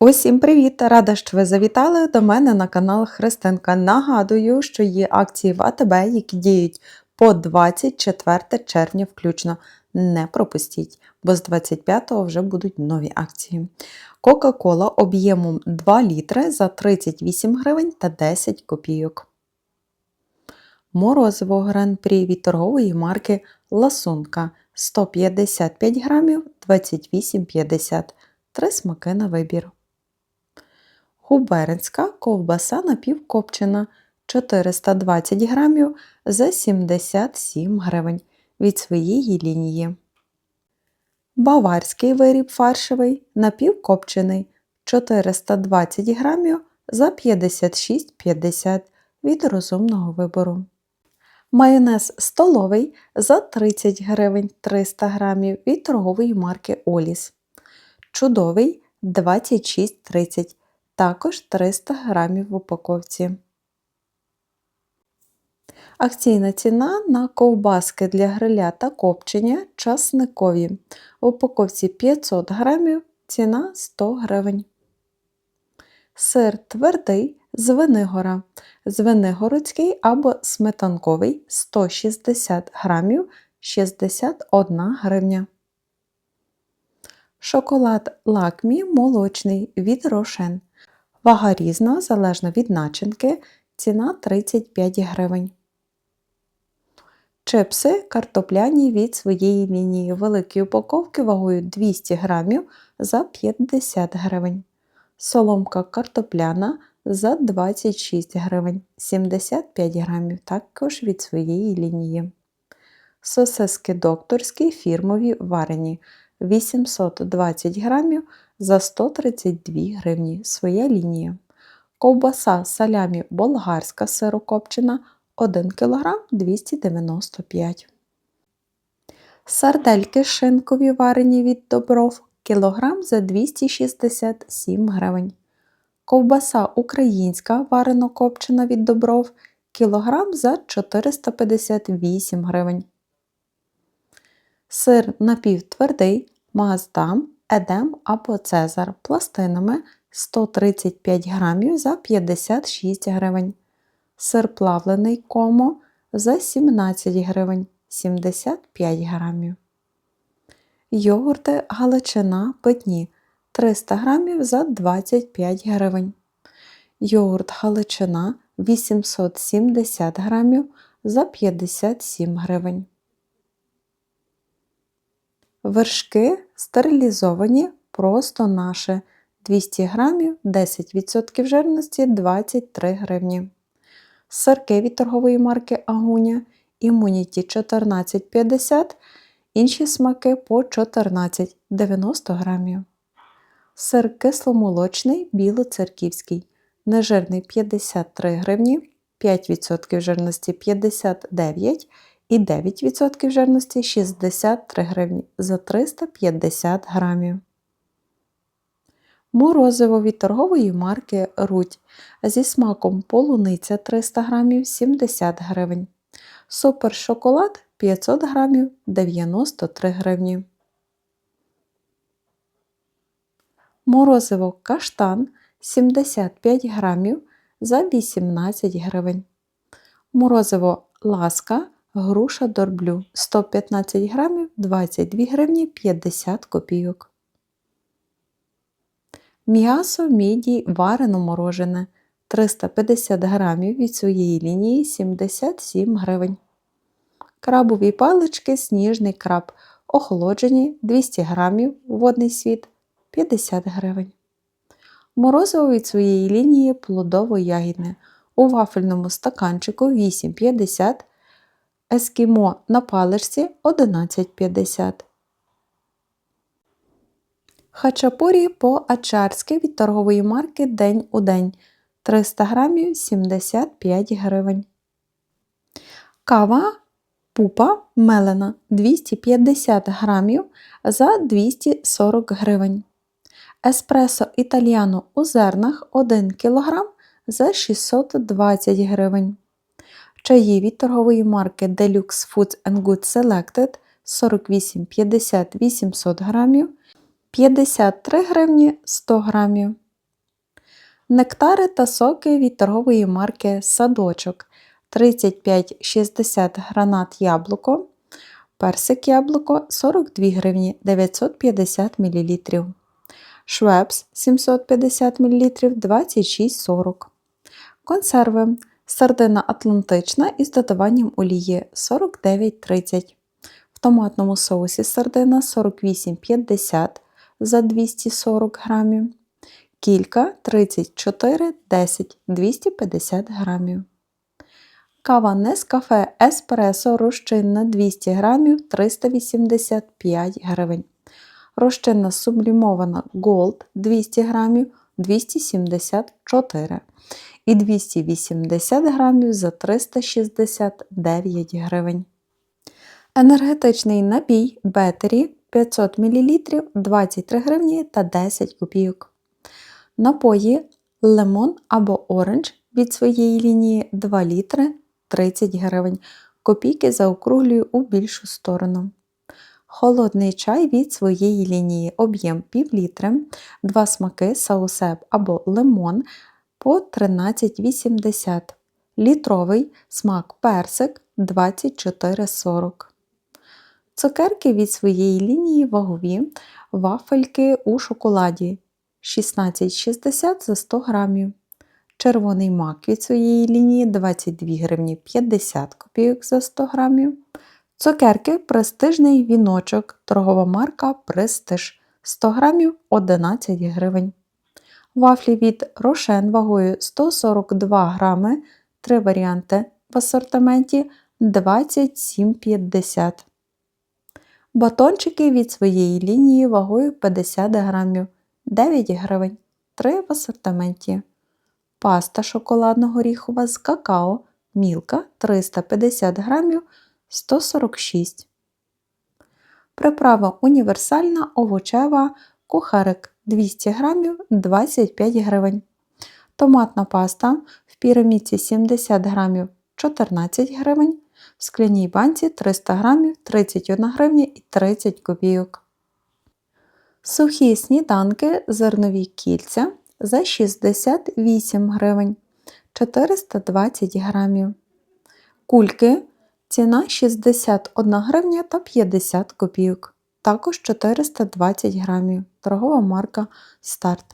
Усім привіт! Рада, що ви завітали до мене на канал Христинка. Нагадую, що є акції в АТБ, які діють по 24 червня включно. Не пропустіть, бо з 25-го вже будуть нові акції. Кока-кола об'ємом 2 літри за 38 гривень та 10 копійок. Морозиво гран-прі від торгової марки Ласунка 155 грамів 28,50 Три смаки на вибір. Губернська ковбаса напівкопчена 420 грамів за 77 гривень від своєї лінії. Баварський виріб фаршевий напівкопчений 420 грамів за 56,50 від розумного вибору. Майонез столовий за 30 гривень 300 грамів від торгової марки Оліс. Чудовий 26,30 також 300 грамів в упаковці. Акційна ціна на ковбаски для гриля та копчення часникові. В упаковці 500 грамів, ціна 100 гривень. Сир твердий Звенигора. Звенигородський або сметанковий 160 грамів 61 гривня. Шоколад лакмі молочний від рошен. Вага різна, залежно від начинки, ціна 35 гривень. Чипси картопляні від своєї лінії великі упаковки вагою 200 грамів за 50 гривень. Соломка картопляна за 26 гривень 75 грамів, також від своєї лінії. Сосиски докторські фірмові варені 820 грамів за 132 гривні. Своя лінія. Ковбаса салямі болгарська сирокопчена 1 кг 295 Сардельки шинкові варені від добров кілограм за 267 гривень. Ковбаса українська варено копчена від добров кілограм за 458 гривень. Сир напівтвердий Маздам, Едем або Цезар пластинами 135 грамів за 56 гривень. Сир плавлений комо за 17 гривень 75 грамів. Йогурти Галичина питні 300 грамів за 25 гривень. Йогурт Галичина 870 грамів за 57 гривень. Вершки стерилізовані просто наше 200 грамів 10% жирності 23 гривні. Сирки від торгової марки Агуня Імуніті 14,50, інші смаки по 14,90 грамів. Сир кисломолочний білоцерківський, нежирний 53 гривні, 5% жирності 59 і 9% жирності 63 гривні за 350 грамів. Морозиво від торгової марки Рудь зі смаком полуниця 300 грамів 70 гривень. Супер шоколад 500 грамів 93 гривні. Морозиво каштан 75 грамів за 18 гривень. Морозиво ласка груша дорблю 115 грамів 22 гривні 50 копійок. М'ясо міді варено морожене 350 грамів від своєї лінії 77 гривень. Крабові палички сніжний краб. Охолоджені 200 грамів водний світ 50 гривень. Морозиво від своєї лінії плодово-ягідне. У вафельному стаканчику 8,50 Ескімо на паличці 11,50. Хачапурі по-ачарськи від торгової марки День у день 300 грамів 75 гривень. Кава пупа мелена 250 грамів за 240 гривень. Еспресо італіано у зернах 1 кг за 620 гривень. Чаї від торгової марки Deluxe Foods and Good Selected 48,50 800 грамів, 53 гривні 100 грамів. Нектари та соки від торгової марки Садочок 35,60 гранат яблуко, персик яблуко 42 гривні 950 мл. Швепс 750 мл 26,40 Консерви. Сардина атлантична із додаванням олії 49,30 В томатному соусі сардина 48,50 за 240 грамів. Кілька 34,10 250 грамів. Кава Нескафе Еспресо розчинна 200 грамів 385 гривень. Розчинна сублімована Gold 200 грамів 274 і 280 грамів за 369 гривень. Енергетичний напій Бетері 500 мл 23 гривні та 10 копійок. Напої лимон або оранж від своєї лінії 2 літри 30 гривень. Копійки заокруглюю у більшу сторону. Холодний чай від своєї лінії об'єм пів літри, 2 смаки саусеп або лимон по 13,80 Літровий смак персик 24,40 Цукерки від своєї лінії вагові, вафельки у шоколаді 16,60 за 100 грамів. Червоний мак від своєї лінії 22 гривні 50 копійок за 100 грамів. Цукерки престижний віночок, торгова марка Престиж 100 грамів 11 гривень. Вафлі від Рошен вагою 142 грами, 3 варіанти в асортименті 27,50 Батончики від своєї лінії вагою 50 грамів 9 гривень, 3 в асортименті. Паста шоколадно-горіхова з какао мілка 350 грамів 146 Приправа універсальна овочева кухарик 200 грамів 25 гривень. Томатна паста в пірамідці 70 грамів 14 гривень. В скляній банці 300 грамів 31 гривня і 30 копійок. Сухі сніданки зернові кільця за 68 гривень 420 грамів. Кульки ціна 61 гривня та 50 копійок. Також 420 грамів. Торгова марка Старт.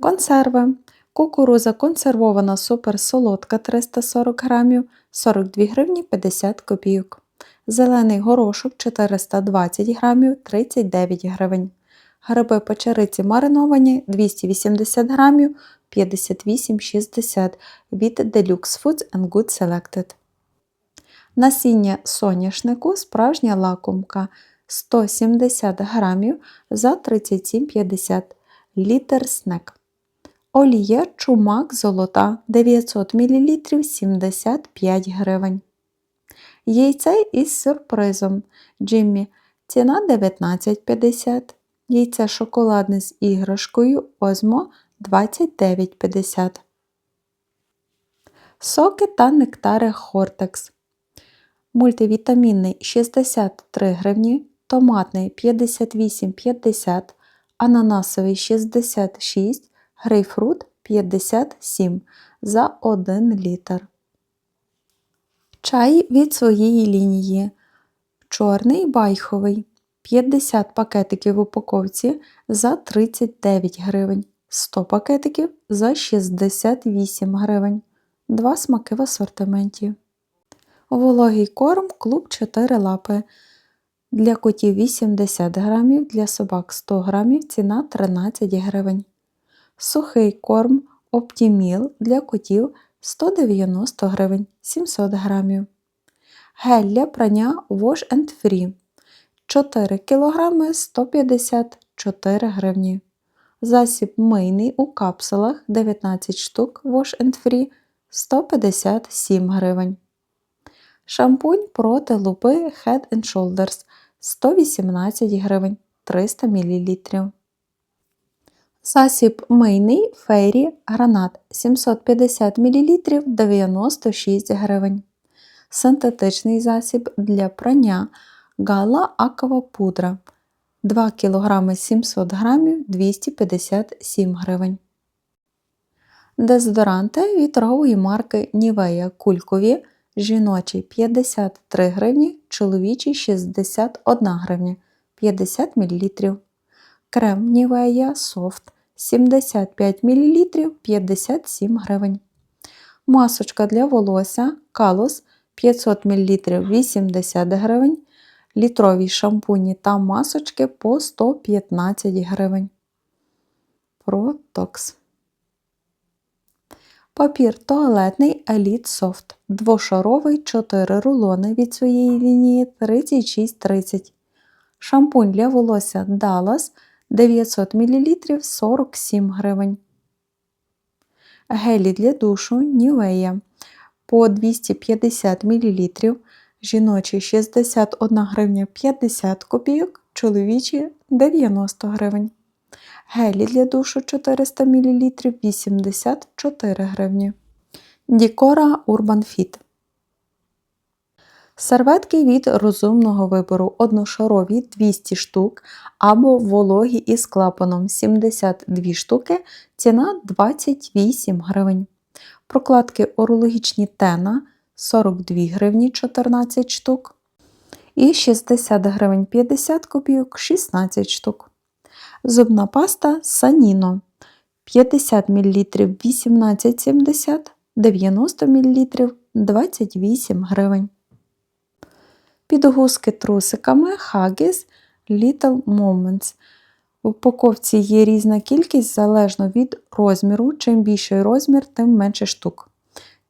Консерви. Кукуруза консервована суперсолодка 340 грамів 42 гривні 50 копійок. Зелений горошок 420 грамів 39 гривень. Гриби печериці мариновані 280 грамів 58,60 від Deluxe Foods and Good Selected. Насіння соняшнику справжня лакомка 170 грамів за 37,50 літр снек. Олія чумак золота 900 мл 75 гривень. Яйце із сюрпризом Джиммі ціна 19,50 Яйце шоколадне з іграшкою Озмо 29,50 Соки та нектари Хортекс. Мультивітамінний 63 гривні, томатний 58,50, ананасовий 66, грейпфрут 57 за 1 літр. Чай від своєї лінії. Чорний байховий 50 пакетиків в упаковці за 39 гривень, 100 пакетиків за 68 гривень. Два смаки в асортименті. Вологий корм клуб 4 лапи. Для котів 80 грамів, для собак 100 грамів, ціна 13 гривень. Сухий корм Оптіміл для котів 190 гривень 700 грамів. Гель для прання Wash and Free 4 кг 154 гривні. Засіб мийний у капсулах 19 штук Wash and Free 157 гривень. Шампунь проти лупи Head Shoulders 118 гривень 300 мл. Засіб мийний фейрі гранат 750 мл 96 гривень. Синтетичний засіб для прання Гала Аква пудра 2 кг 700 г 257 гривень. Дезодоранти від торгової марки Нівея кулькові, жіночий 53 гривні, чоловічий 61 гривня 50 мл. Крем Нівея Софт 75 мл 57 гривень. Масочка для волосся Калос 500 мл 80 гривень. Літрові шампуні та масочки по 115 гривень. Протокс. Папір туалетний Elite Soft. Двошаровий 4 рулони від своєї лінії 36,30. Шампунь для волосся Dallas 900 мл 47 гривень. Гелі для душу Nivea по 250 мл. Жіночі 61 гривня 50 копійок, чоловічі 90 гривень. Гелі для душу 400 мл 84 гривні. Дікора Urban Fit. Серветки від розумного вибору одношарові 200 штук або вологі із клапаном 72 штуки, ціна 28 гривень. Прокладки урологічні Тена 42 гривні 14 штук. І 60 гривень 50 копійок 16 штук. Зубна паста Саніно 50 мл 18,70, 90 мл 28 гривень. Підгузки трусиками Huggies Little Moments. В упаковці є різна кількість залежно від розміру. Чим більший розмір, тим менше штук.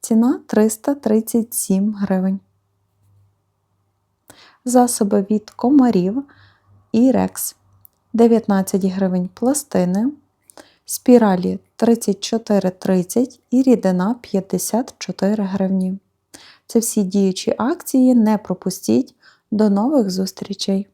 Ціна 337 гривень. Засоби від комарів і Rex 19 гривень пластини, спіралі 34,30 і рідина 54 гривні. Це всі діючі акції, не пропустіть. До нових зустрічей!